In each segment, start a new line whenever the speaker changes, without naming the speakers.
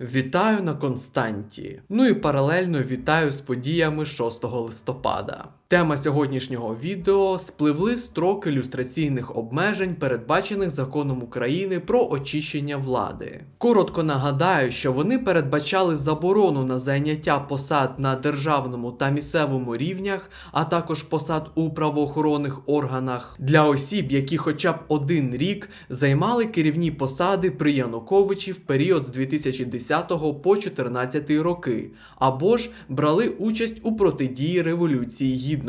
Вітаю на Константі. Ну і паралельно вітаю з подіями 6 листопада. Тема сьогоднішнього відео спливли строки люстраційних обмежень, передбачених законом України про очищення влади. Коротко нагадаю, що вони передбачали заборону на зайняття посад на державному та місцевому рівнях, а також посад у правоохоронних органах для осіб, які хоча б один рік займали керівні посади при Януковичі в період з 2010 по 2014 роки, або ж брали участь у протидії Революції Гідності.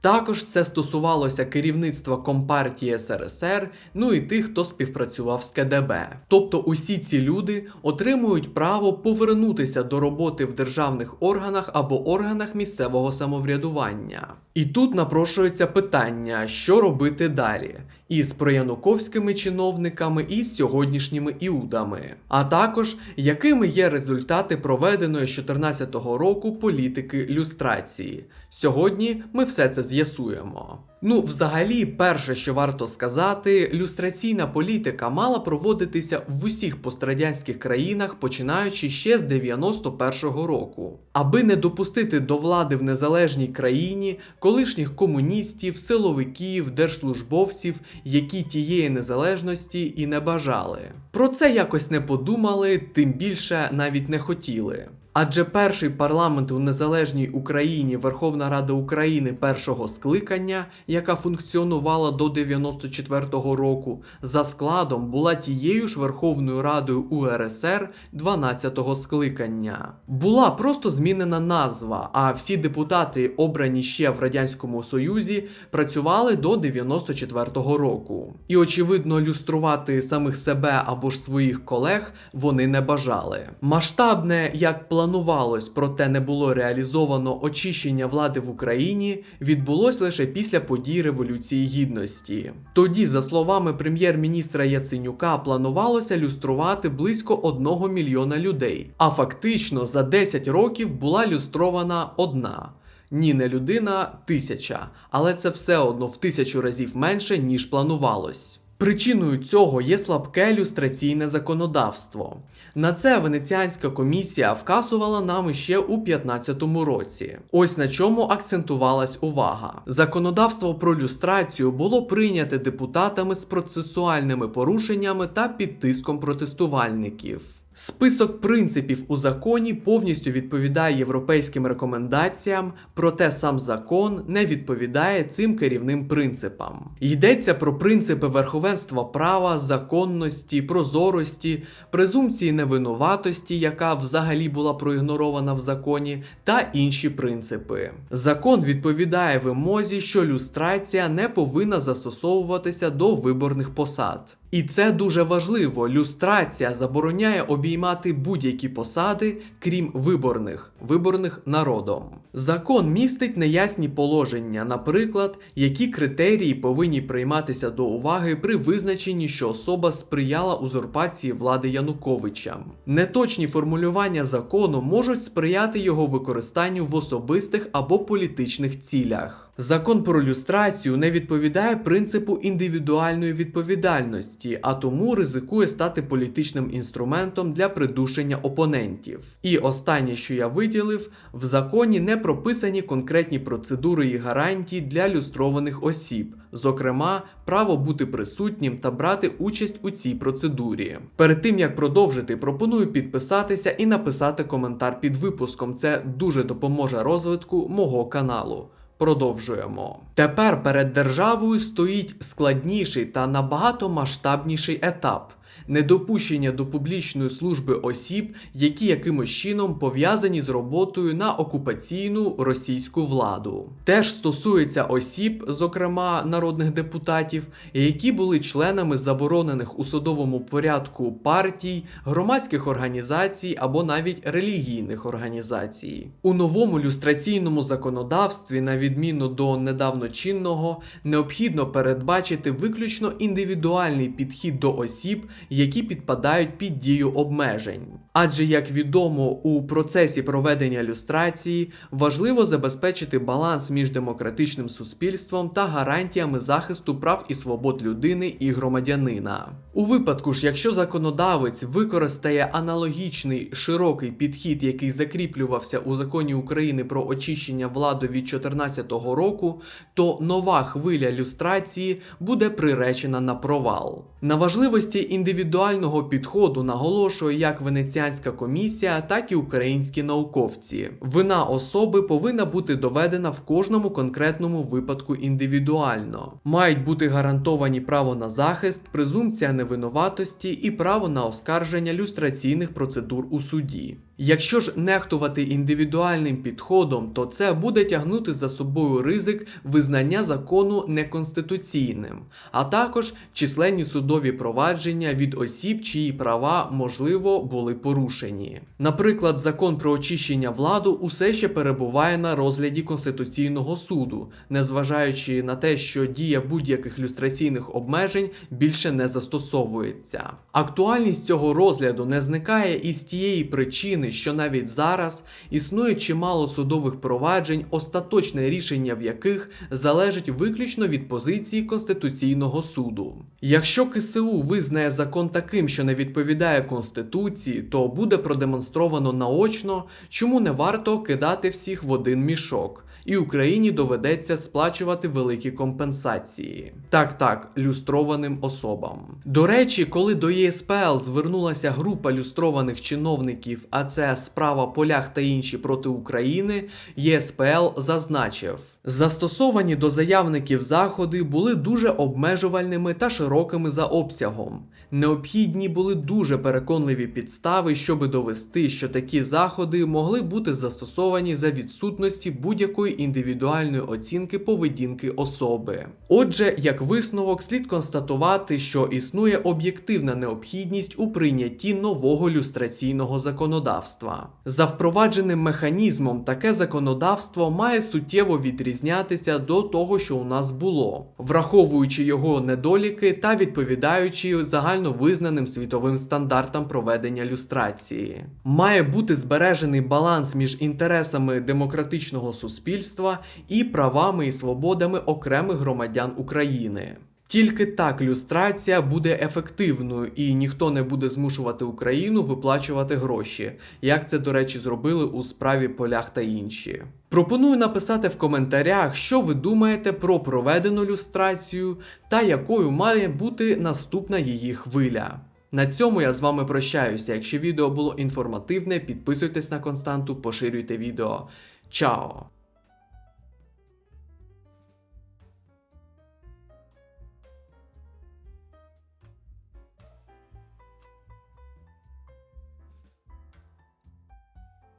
Також це стосувалося керівництва Компартії СРСР, ну і тих, хто співпрацював з КДБ. Тобто усі ці люди отримують право повернутися до роботи в державних органах або органах місцевого самоврядування. І тут напрошується питання, що робити далі із проянуковськими чиновниками і з сьогоднішніми іудами, а також якими є результати проведеної з 2014 року політики люстрації. Сьогодні ми все це з'ясуємо. Ну, взагалі, перше, що варто сказати, люстраційна політика мала проводитися в усіх пострадянських країнах, починаючи ще з 91-го року, аби не допустити до влади в незалежній країні колишніх комуністів, силовиків, держслужбовців, які тієї незалежності і не бажали. Про це якось не подумали, тим більше навіть не хотіли. Адже перший парламент у незалежній Україні Верховна Рада України першого скликання, яка функціонувала до 94-го року, за складом була тією ж Верховною Радою УРСР 12-го скликання. Була просто змінена назва, а всі депутати, обрані ще в Радянському Союзі, працювали до 94-го року. І очевидно, люструвати самих себе або ж своїх колег вони не бажали. Масштабне, як планувалось, проте не було реалізовано очищення влади в Україні, відбулось лише після подій Революції Гідності. Тоді, за словами прем'єр-міністра Яценюка, планувалося люструвати близько 1 мільйона людей. А фактично за 10 років була люстрована одна. Ні, не людина, тисяча, але це все одно в тисячу разів менше, ніж планувалось. Причиною цього є слабке люстраційне законодавство. На це Венеціанська комісія вказувала нам ще у 2015 році. Ось на чому акцентувалась увага. Законодавство про люстрацію було прийняте депутатами з процесуальними порушеннями та під тиском протестувальників. Список принципів у законі повністю відповідає європейським рекомендаціям, проте сам закон не відповідає цим керівним принципам. Йдеться про принципи верховенства права, законності, прозорості, презумпції невинуватості, яка взагалі була проігнорована в законі, та інші принципи. Закон відповідає вимозі, що люстрація не повинна застосовуватися до виборних посад. І це дуже важливо. Люстрація забороняє обіймати будь-які посади, крім виборних, виборних народом. Закон містить неясні положення, наприклад, які критерії повинні прийматися до уваги при визначенні, що особа сприяла узурпації влади Януковича. Неточні формулювання закону можуть сприяти його використанню в особистих або політичних цілях. Закон про люстрацію не відповідає принципу індивідуальної відповідальності, а тому ризикує стати політичним інструментом для придушення опонентів. І останнє, що я виділив, в законі не прописані конкретні процедури і гарантії для люстрованих осіб, зокрема, право бути присутнім та брати участь у цій процедурі. Перед тим як продовжити, пропоную підписатися і написати коментар під випуском. Це дуже допоможе розвитку мого каналу. Продовжуємо. Тепер перед державою стоїть складніший та набагато масштабніший етап. Недопущення до публічної служби осіб, які якимось чином пов'язані з роботою на окупаційну російську владу. Теж стосується осіб, зокрема народних депутатів, які були членами заборонених у судовому порядку партій, громадських організацій або навіть релігійних організацій. У новому люстраційному законодавстві, на відміну до недавно чинного, необхідно передбачити виключно індивідуальний підхід до осіб, які підпадають під дію обмежень. Адже, як відомо, у процесі проведення люстрації важливо забезпечити баланс між демократичним суспільством та гарантіями захисту прав і свобод людини і громадянина. У випадку ж, якщо законодавець використає аналогічний широкий підхід, який закріплювався у законі України про очищення влади від 2014 року, то нова хвиля люстрації буде приречена на провал. На важливості індивідуального підходу наголошує як Венеціанська комісія, так і українські науковці. Вина особи повинна бути доведена в кожному конкретному випадку індивідуально. Мають бути гарантовані право на захист, презумпція невинуватості і право на оскарження люстраційних процедур у суді. Якщо ж нехтувати індивідуальним підходом, то це буде тягнути за собою ризик визнання закону неконституційним, а також численні судові провадження від осіб, чиї права можливо були порушені. Наприклад, закон про очищення владу усе ще перебуває на розгляді Конституційного суду, незважаючи на те, що дія будь-яких люстраційних обмежень більше не застосовується. Актуальність цього розгляду не зникає із тієї причини, що навіть зараз існує чимало судових проваджень, остаточне рішення в яких залежить виключно від позиції Конституційного суду. Якщо КСУ визнає закон таким, що не відповідає Конституції, то буде продемонстровано наочно, чому не варто кидати всіх в один мішок. І Україні доведеться сплачувати великі компенсації. Так, так, люстрованим особам. До речі, коли до ЄСПЛ звернулася група люстрованих чиновників, а це справа полях та інші проти України, ЄСПЛ зазначив, застосовані до заявників заходи були дуже обмежувальними та широкими за обсягом. Необхідні були дуже переконливі підстави, щоби довести, що такі заходи могли бути застосовані за відсутності будь-якої індивідуальної оцінки поведінки особи. Отже, як висновок, слід констатувати, що існує об'єктивна необхідність у прийнятті нового люстраційного законодавства. За впровадженим механізмом таке законодавство має суттєво відрізнятися до того, що у нас було, враховуючи його недоліки та відповідаючи загальновизнаним світовим стандартам проведення люстрації. Має бути збережений баланс між інтересами демократичного суспільства і правами і свободами окремих громадян України. Тільки так люстрація буде ефективною і ніхто не буде змушувати Україну виплачувати гроші, як це, до речі, зробили у справі полях та інші. Пропоную написати в коментарях, що ви думаєте про проведену люстрацію та якою має бути наступна її хвиля. На цьому я з вами прощаюся. Якщо відео було інформативне, підписуйтесь на константу, поширюйте відео. Чао!